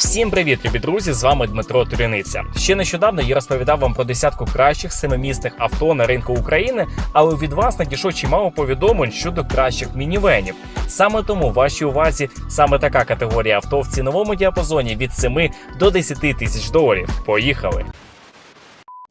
Всім привіт, любі друзі! З вами Дмитро Туряниця. Ще нещодавно я розповідав вам про десятку кращих семимісних авто на ринку України, але від вас надійшло чимало повідомлень щодо кращих мінівенів. Саме тому вашій увазі саме така категорія авто в ціновому діапазоні від 7 до 10 тисяч доларів. Поїхали!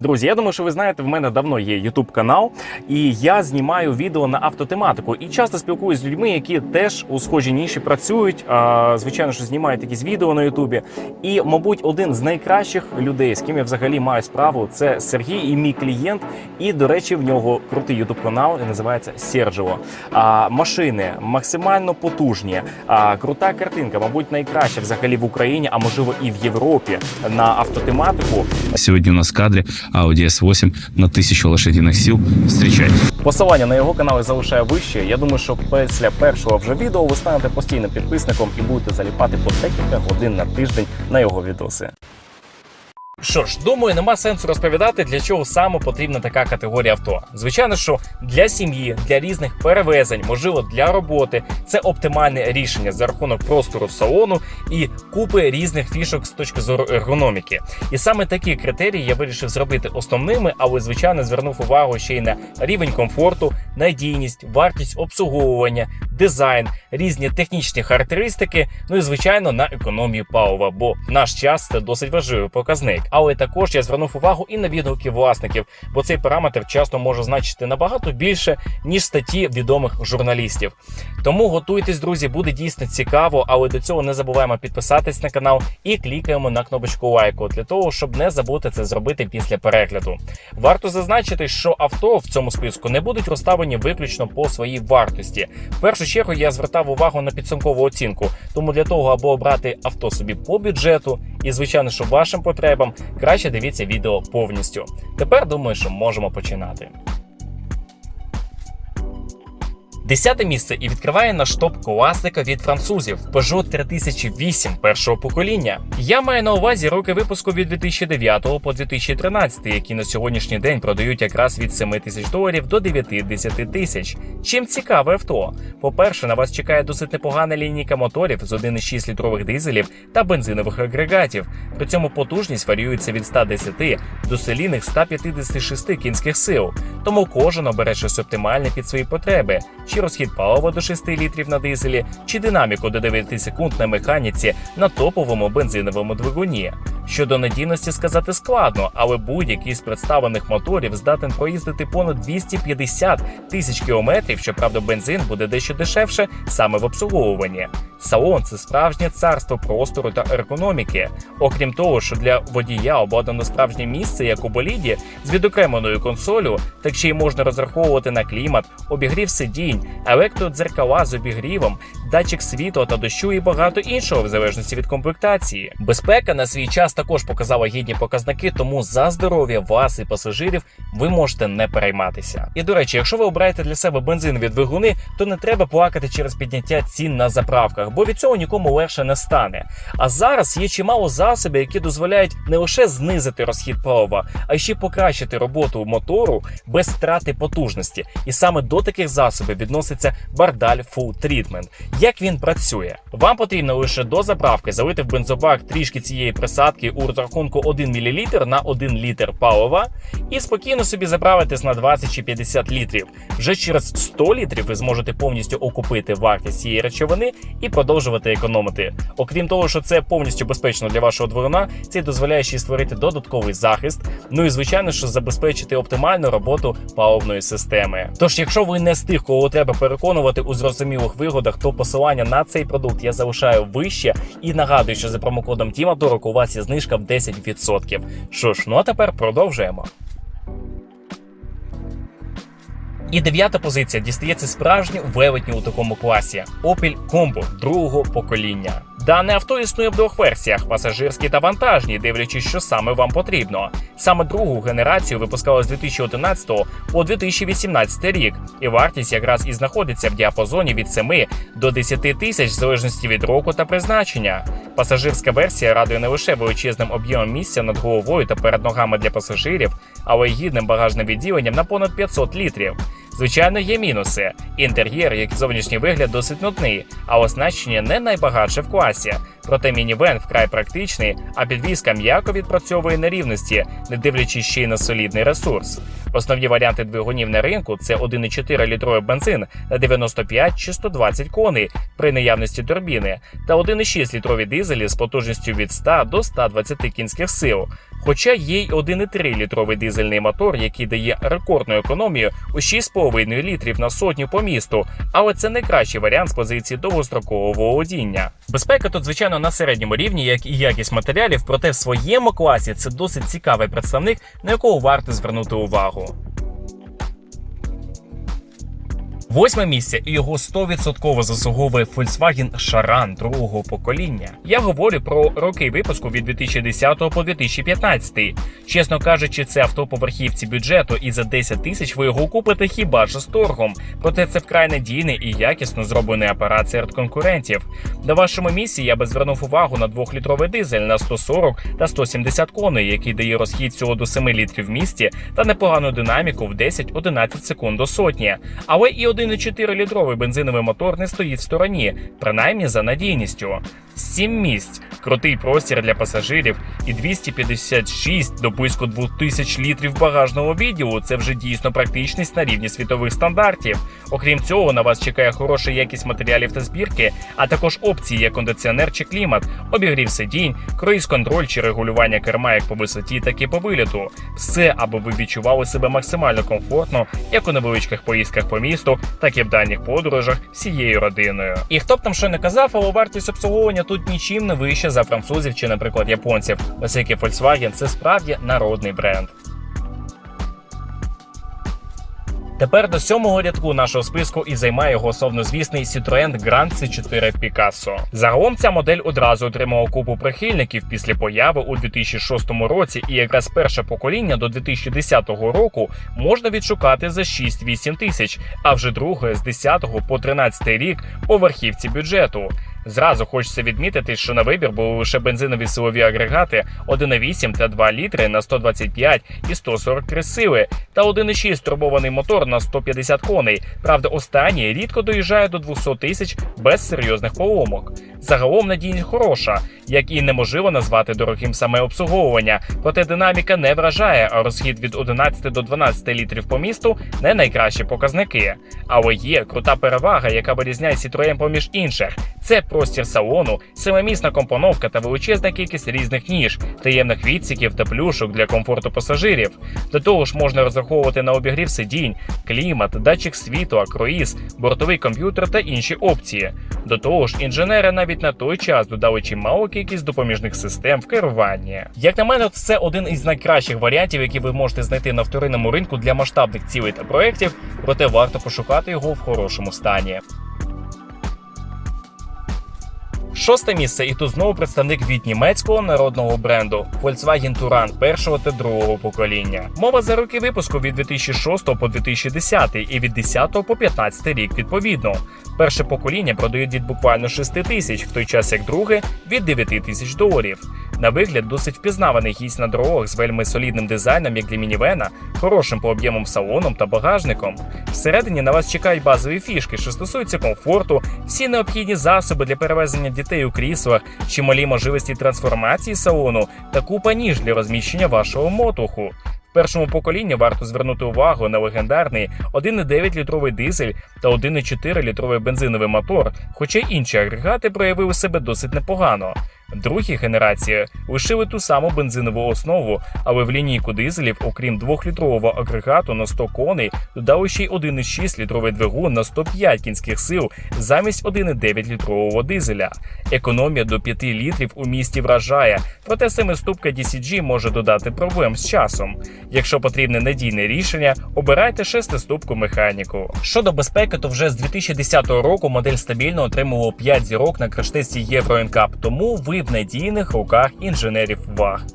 Друзі, я думаю, що ви знаєте, в мене давно є YouTube канал, і я знімаю відео на автотематику. І часто спілкуюся з людьми, які теж у схожій ніші працюють. А, звичайно, що знімають якісь відео на Ютубі. І, мабуть, один з найкращих людей, з ким я взагалі маю справу, це Сергій і мій клієнт. І, до речі, в нього крутий YouTube канал і називається Серджево. А, машини максимально потужні, а, крута картинка, мабуть, найкраща взагалі в Україні, а можливо і в Європі на автотематику. Сегодня у нас в кадре Audi S8 на 1000 лошадиных сил. Встречайте. Посилання на його канал я залишаю вище. Я думаю, що після першого вже відео ви станете постійним підписником і будете заліпати по декілька годин на тиждень на його відоси. Що ж, думаю, нема сенсу розповідати, для чого саме потрібна така категорія авто. Звичайно, що для сім'ї, для різних перевезень, можливо, для роботи це оптимальне рішення за рахунок простору салону і купи різних фішок з точки зору ергономіки. І саме такі критерії я вирішив зробити основними, але звичайно звернув увагу ще й на рівень комфорту, надійність, вартість обслуговування, дизайн, різні технічні характеристики. Ну і звичайно на економію палива, бо наш час це досить важливий показник. Але також я звернув увагу і на відгуки власників, бо цей параметр часто може значити набагато більше ніж статті відомих журналістів. Тому готуйтесь, друзі, буде дійсно цікаво, але до цього не забуваємо підписатись на канал і клікаємо на кнопочку лайку для того, щоб не забути це зробити після перегляду. Варто зазначити, що авто в цьому списку не будуть розставлені виключно по своїй вартості. В першу чергу я звертав увагу на підсумкову оцінку. Тому для того, аби обрати авто собі по бюджету і, звичайно, що вашим потребам, краще дивіться відео повністю. Тепер думаю, що можемо починати. Десяте місце і відкриває наш топ класика від французів Peugeot 3008 першого покоління. Я маю на увазі роки випуску від 2009 по 2013, які на сьогоднішній день продають якраз від 7 тисяч доларів до 9-10 тисяч. Чим цікаве авто? По-перше, на вас чекає досить непогана лінійка моторів з 1,6 літрових дизелів та бензинових агрегатів. При цьому потужність варіюється від 110 до селіних 156 кінських сил. Тому кожен обере щось оптимальне під свої потреби. Чи розхід палива до 6 літрів на дизелі, чи динаміку до 9 секунд на механіці на топовому бензиновому двигуні. Щодо надійності сказати складно, але будь-який з представлених моторів здатен проїздити понад 250 тисяч кілометрів. Щоправда, бензин буде дещо дешевше саме в обслуговуванні. Салон це справжнє царство простору та ергономіки. Окрім того, що для водія обладнано справжнє місце, як у боліді, з відокремленою консолю, так ще й можна розраховувати на клімат, обігрів сидінь, електродзеркала з обігрівом, датчик світла та дощу і багато іншого, в залежності від комплектації. Безпека на свій час також показала гідні показники, тому за здоров'я вас і пасажирів ви можете не перейматися. І до речі, якщо ви обираєте для себе бензинові двигуни, то не треба плакати через підняття цін на заправках, бо від цього нікому легше не стане. А зараз є чимало засобів, які дозволяють не лише знизити розхід палива, а ще покращити роботу мотору без втрати потужності. І саме до таких засобів відноситься Бардаль Full Treatment. Як він працює? Вам потрібно лише до заправки залити в бензобак трішки цієї присадки у розрахунку 1 мл на 1 літр палива і спокійно собі заправитись на 20 чи 50 літрів. Вже через 100 літрів ви зможете повністю окупити вартість цієї речовини і продовжувати економити. Окрім того, що це повністю безпечно для вашого двигуна, це дозволяє ще створити додатковий захист. Ну і звичайно, що забезпечити оптимальну роботу паливної системи. Тож, якщо ви не з тих, кого треба переконувати у зрозумілих вигодах, то посилання на цей продукт я залишаю вище і нагадую, що за промокодом TIMADOROK у вас є знижка в 10%. Що ж, ну а тепер продовжуємо. І дев'ята позиція дістається справжній велетню у такому класі Opel Combo другого покоління. Дане авто існує в двох версіях: пасажирській та вантажній, дивлячись, що саме вам потрібно. Саме другу генерацію випускали з 2011 по 2018 рік, і вартість якраз і знаходиться в діапазоні від 7 до 10 тисяч в залежності від року та призначення. Пасажирська версія радує не лише величезним об'ємом місця над головою та перед ногами для пасажирів, але й гідним багажним відділенням на понад 500 літрів. Звичайно, є мінуси. Інтер'єр, як зовнішній вигляд, досить нудний, а оснащення не найбагатше в класі. Проте мінівен вкрай практичний, а підвізка м'яко відпрацьовує нерівності, не дивлячись ще й на солідний ресурс. Основні варіанти двигунів на ринку це 1,4 літровий бензин на 95 чи 120 коней при наявності турбіни, та 1,6 літрові дизелі з потужністю від 100 до 120 кінських сил. Хоча є й 1,3 літровий дизельний мотор, який дає рекордну економію у 6,5 літрів на сотню по місту, але це найкращий варіант з позиції довгострокового водіння. Безпека тут, звичайно, на середньому рівні, як і якість матеріалів, проте в своєму класі це досить цікавий представник, на якого варто звернути увагу. Восьме місце і його 100% заслуговує Volkswagen Charan другого покоління. Я говорю про роки випуску від 2010 по 2015. Чесно кажучи, це авто по верхівці бюджету, і за 10 тисяч ви його купите хіба що з торгом. Проте це вкрай надійний і якісно зроблений апарат серед конкурентів. На вашому місці я би звернув увагу на 2-літровий дизель на 140 та 170 коней, який дає розхід всього до 7 літрів в місті та непогану динаміку в 10-11 секунд до сотні. Але і 1,4 літровий бензиновий мотор не стоїть в стороні, принаймні за надійністю. 7 місць, крутий простір для пасажирів і 256 до близько 2000 літрів багажного відділу. Це вже дійсно практичність на рівні світових стандартів. Окрім цього, на вас чекає хороша якість матеріалів та збірки, а також опції як кондиціонер чи клімат, обігрів сидінь, круїз-контроль чи регулювання керма як по висоті, так і по виліту. Все, аби ви відчували себе максимально комфортно, як у невеличких поїздках по місту, так і в дальніх подорожах всією родиною. І хто б там що не казав, але вартість обслуговування тут нічим не вища за французів чи, наприклад, японців, оскільки Volkswagen це справді народний бренд. Тепер до сьомого рядку нашого списку і займає його основнозвісний Citroën Grand C4 Picasso. Загалом ця модель одразу отримала купу прихильників після появи у 2006 році, і якраз перше покоління до 2010 року можна відшукати за 6-8 тисяч, а вже друге з 10 по 13 рік по верхівці бюджету. Зразу хочеться відмітити, що на вибір були лише бензинові силові агрегати 1,8 та 2 літри на 125 і 143 сили, та 1,6 турбований мотор на 150 коней. Правда, останній рідко доїжджає до 200 тисяч без серйозних поломок. Загалом надійність хороша, як і неможливо назвати дорогим саме обслуговування. Проте динаміка не вражає, а розхід від 11 до 12 літрів по місту не найкращі показники. Але є крута перевага, яка вирізняє Citroën поміж інших. Це простір салону, семимісна компоновка та величезна кількість різних ніж, таємних відсіків та плюшок для комфорту пасажирів. До того ж, можна розраховувати на обігрів сидінь, клімат, датчик світла, круїз, бортовий комп'ютер та інші опції. До того ж, інженери навіть на той час додали чималу кількість допоміжних систем в керуванні. Як на мене, це один із найкращих варіантів, які ви можете знайти на вторинному ринку для масштабних цілей та проєктів, проте варто пошукати його в хорошому стані. Шосте місце, і тут знову представник від німецького народного бренду Volkswagen Touran першого та другого покоління. Мова за роки випуску від 2006 по 2010 і від 10 по 15 рік відповідно. Перше покоління продають від буквально 6 тисяч, в той час як друге від 9 тисяч доларів. На вигляд досить впізнаваний гість на дорогах з вельми солідним дизайном, як для мінівена, хорошим по об'ємам салоном та багажником. Всередині на вас чекають базові фішки, що стосуються комфорту, всі необхідні засоби для перевезення дітей у кріслах, чималі можливості трансформації салону та купа ніж для розміщення вашого мотуху. В першому поколінні варто звернути увагу на легендарний 1,9 літровий дизель та 1,4 літровий бензиновий мотор, хоча інші агрегати проявили себе досить непогано. Другій генерації лишили ту саму бензинову основу, але в лінійку дизелів, окрім 2-літрового агрегату на 100 коней, додали ще й 1,6 літровий двигун на 105 кінських сил замість 1,9 літрового дизеля. Економія до 5 літрів у місті вражає, проте семиступка DCG може додати проблем з часом. Якщо потрібне надійне рішення, обирайте шестиступку механіку. Щодо безпеки, то вже з 2010 року модель стабільно отримувала 5 зірок на краш-тесті Євро NCAP, тому ви в надійних руках інженерів ВАГ.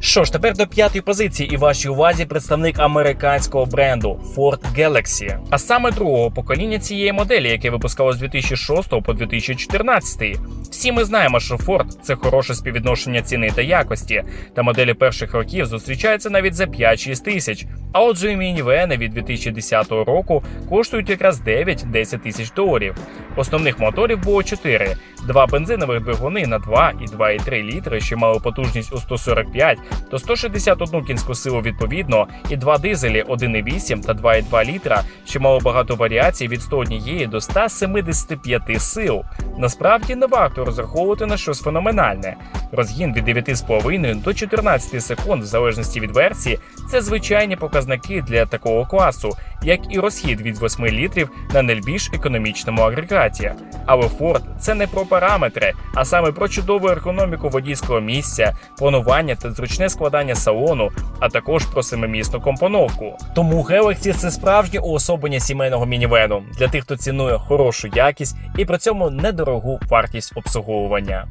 Що ж, тепер до п'ятої позиції і вашій увазі представник американського бренду Ford Galaxy, а саме другого покоління цієї моделі, яке випускалось з 2006 по 2014. Всі ми знаємо, що Ford – це хороше співвідношення ціни та якості, та моделі перших років зустрічаються навіть за 5-6 тисяч. А отже, мінівени від 2010 року коштують якраз 9-10 тисяч доларів. Основних моторів було 4. Два бензинових двигуни на 2 і 2,3 літри, що мали потужність у 145 та 161 кінську силу відповідно, і два дизелі 1,8 та 2,2 літра, що мали багато варіацій від 101 до 175 сил. Насправді не варто розраховувати на щось феноменальне. Розгін від 9,5 до 14 секунд, в залежності від версії, це звичайні показники для такого класу, як і розхід від 8 літрів на найбільш економічному агрегаті. Але Ford – це не про параметри, а саме про чудову ергономіку водійського місця, планування та зручне складання салону, а також про семимісну компоновку. Тому Galaxy – це справжнє уособлення сімейного мінівену для тих, хто цінує хорошу якість і при цьому недорогу вартість обслуговування.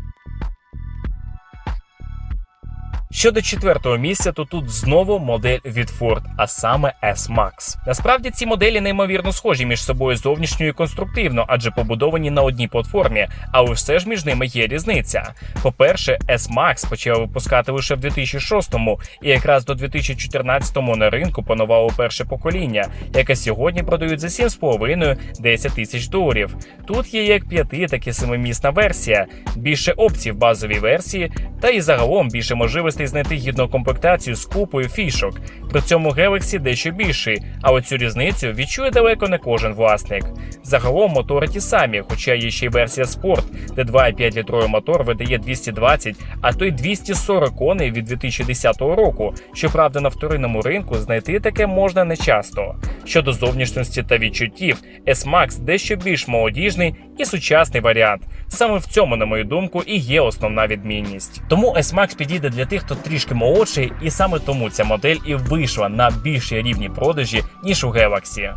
Щодо четвертого місця, то тут знову модель від Ford, а саме S-Max. Насправді ці моделі неймовірно схожі між собою зовнішньо і конструктивно, адже побудовані на одній платформі, але все ж між ними є різниця. По-перше, S-Max почали випускати лише в 2006-му, і якраз до 2014-му на ринку панувало перше покоління, яке сьогодні продають за 7,5-10 тисяч доларів. Тут є як п'яти, так і семимісна версія, більше опцій в базовій версії, та і загалом більше можливостей знайти гідну комплектацію з купою фішок. При цьому Galaxy дещо більший, але цю різницю відчує далеко не кожен власник. Загалом мотори ті самі, хоча є ще й версія Sport, де 2,5 літровий мотор видає 220, а то й 240 коней від 2010 року. Щоправда, на вторинному ринку знайти таке можна не часто. Щодо зовнішності та відчуттів, S-Max дещо більш молодіжний і сучасний варіант. Саме в цьому, на мою думку, і є основна відмінність. Тому S-Max підійде для тих, хто трішки молодший, і саме тому ця модель і вийшла на більші рівні продажі, ніж у Galaxy.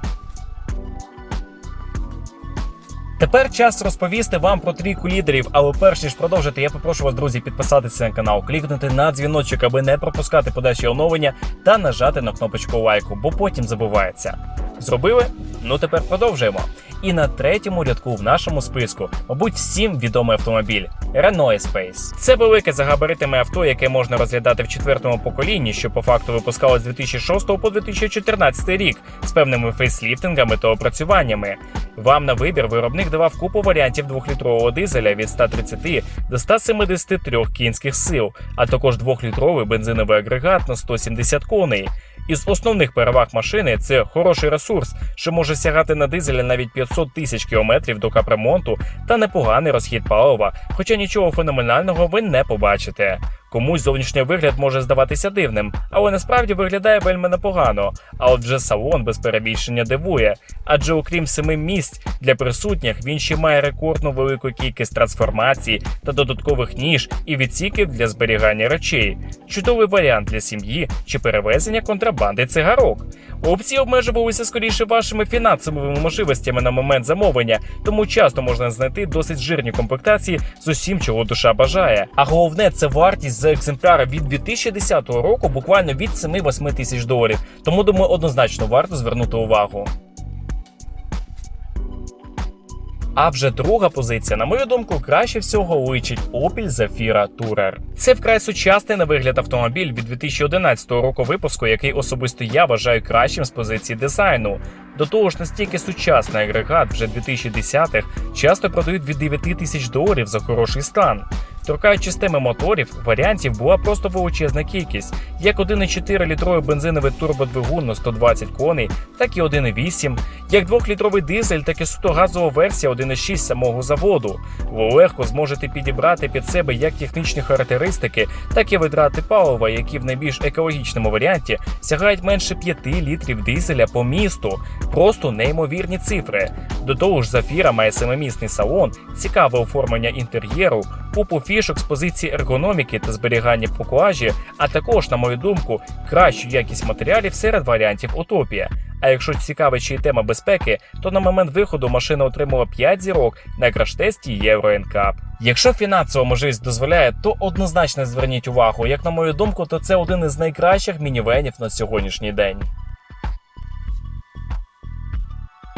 Тепер час розповісти вам про трійку лідерів. Але перш ніж продовжити, я попрошу вас, друзі, підписатися на канал, клікнути на дзвіночок, аби не пропускати подальші оновлення, та нажати на кнопочку лайку, бо потім забувається. Зробили? Ну тепер продовжуємо. І на третьому рядку в нашому списку, мабуть, всім відомий автомобіль Renault Espace. Це велике за габаритами авто, яке можна розглядати в четвертому поколінні, що по факту випускалось з 2006 по 2014 рік з певними фейсліфтингами та опрацюваннями. Вам на вибір виробник давав купу варіантів двохлітрового дизеля від 130 до 173 кінських сил, а також двохлітровий бензиновий агрегат на 170 коней. Із основних переваг машини це хороший ресурс, що може сягати на дизелі навіть 500 тисяч кілометрів до капремонту та непоганий розхід палива, хоча нічого феноменального ви не побачите. Комусь зовнішній вигляд може здаватися дивним, але насправді виглядає вельми непогано. А от вже салон без перебільшення дивує. Адже окрім семи місць для присутніх, він ще має рекордну велику кількість трансформацій та додаткових ніж і відсіків для зберігання речей. Чудовий варіант для сім'ї чи перевезення контрабанди цигарок. Опції обмежувалися скоріше вашими фінансовими можливостями на момент замовлення, тому часто можна знайти досить жирні комплектації з усім, чого душа бажає. А головне, це вартість за екземпляри від 2010 року буквально від 7-8 тисяч доларів. Тому думаю, однозначно варто звернути увагу. А вже друга позиція, на мою думку, краще всього личить Opel Zafira Tourer. Це вкрай сучасний на вигляд автомобіль від 2011 року випуску, який особисто я вважаю кращим з позиції дизайну. До того ж, настільки сучасний агрегат вже 2010-х часто продають від 9 тисяч доларів за хороший стан. Торкаючись теми моторів, варіантів була просто величезна кількість, як 1,4 літровий бензиновий турбодвигун на 120 коней, так і 1,8, як 2-літровий дизель, так і суто газова версія 1,6 самого заводу. Ви легко зможете підібрати під себе як технічні характеристики, так і витрати палива, які в найбільш екологічному варіанті сягають менше 5 літрів дизеля по місту. Просто неймовірні цифри. До того ж, Зафіра має семимісний салон, цікаве оформлення інтер'єру, купу фішок з позиції ергономіки та зберігання покуажі, а також, на мою думку, кращу якість матеріалів серед варіантів Утопія. А якщо цікавить ще й тема безпеки, то на момент виходу машина отримала 5 зірок на краш-тесті Євро NCAP. Якщо фінансова можливість дозволяє, то однозначно зверніть увагу. Як на мою думку, то це один із найкращих мінівенів на сьогоднішній день.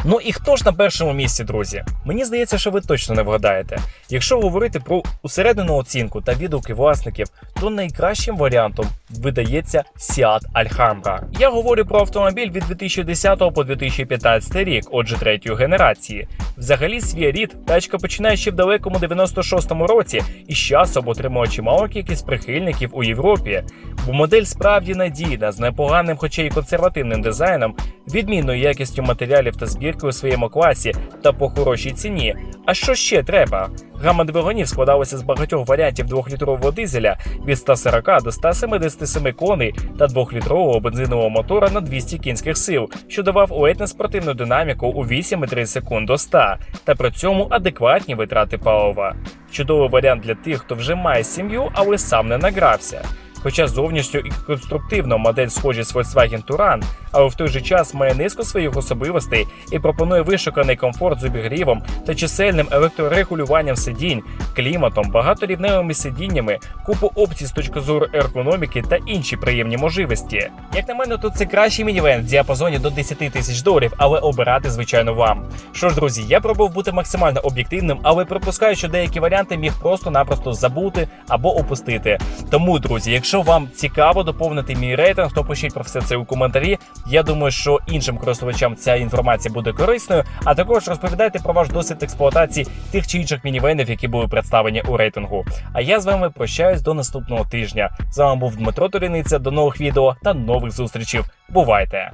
Ну і хто ж на першому місці, друзі? Мені здається, що ви точно не вгадаєте. Якщо говорити про усередину оцінку та відгуки власників, то найкращим варіантом видається Seat Alhambra. Я говорю про автомобіль від 2010 по 2015 рік, отже, третьої генерації. Взагалі, свій рід тачка починає ще в далекому 96-му році і з часом отримала чимало кількість прихильників у Європі. Бо модель справді надійна, з непоганим, хоча й консервативним дизайном, відмінною якістю матеріалів та збірки у своєму класі та по хорошій ціні. А що ще треба? Гама двигунів складалася з багатьох варіантів 2-літрового дизеля від 140 до 177 коней та 2-літрового бензинового мотора на 200 кінських сил, що давав ледь спортивну динаміку у 8,3 секунд до 100, та при цьому адекватні витрати палива. Чудовий варіант для тих, хто вже має сім'ю, але сам не награвся. Хоча зовнішньо і конструктивно модель схожі з Volkswagen Touran, але в той же час має низку своїх особливостей і пропонує вишуканий комфорт з обігрівом та чисельним електрорегулюванням сидінь, кліматом, багаторівневими сидіннями, купу опцій з точки зору ергономіки та інші приємні можливості. Як на мене, то це кращий мінівен в діапазоні до 10 тисяч доларів, але обирати звичайно вам. Що ж, друзі, я пробував бути максимально об'єктивним, але припускаю, що деякі варіанти міг просто-напросто забути або опустити. Тому, друзі, якщо вам цікаво доповнити мій рейтинг, то пишіть про все це у коментарі. Я думаю, що іншим користувачам ця інформація буде корисною. А також розповідайте про ваш досвід експлуатації тих чи інших мінівенів, які були представлені у рейтингу. А я з вами прощаюсь до наступного тижня. З вами був Дмитро Туріниця. До нових відео та нових зустрічей. Бувайте!